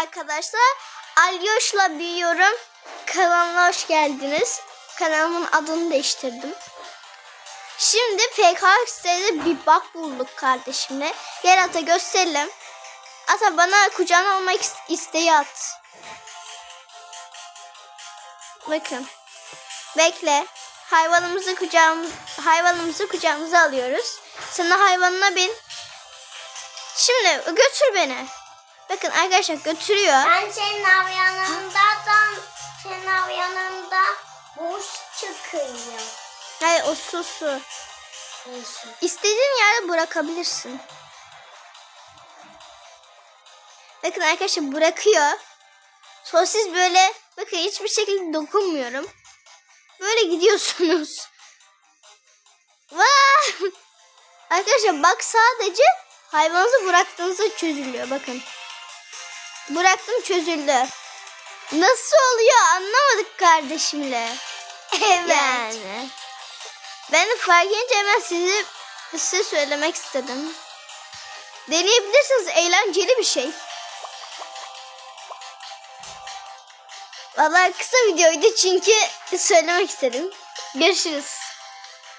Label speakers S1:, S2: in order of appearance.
S1: arkadaşlar. Alyoş'la büyüyorum. Kanalıma hoş geldiniz. Kanalımın adını değiştirdim. Şimdi PKX'de bir bak bulduk kardeşimle. Gel ata gösterelim. Ata bana kucağına almak is- isteği at. Bakın. Bekle. Hayvanımızı kucağımız hayvanımızı kucağımıza alıyoruz. Sana hayvanına bin. Şimdi götür beni. Bakın arkadaşlar götürüyor.
S2: Ben senin av yanından senin av yanında boş çıkıyor.
S1: Hayır o su su.
S2: Neyse.
S1: İstediğin yerde bırakabilirsin. Bakın arkadaşlar bırakıyor. Sonra siz böyle bakın hiçbir şekilde dokunmuyorum. Böyle gidiyorsunuz. Vaa! Arkadaşlar bak sadece hayvanınızı bıraktığınızda çözülüyor bakın. Bıraktım çözüldü. Nasıl oluyor anlamadık kardeşimle.
S2: Evet.
S1: Yani. Ben de fark edince hemen sizi size söylemek istedim. Deneyebilirsiniz eğlenceli bir şey. Vallahi kısa videoydu çünkü söylemek istedim. Görüşürüz.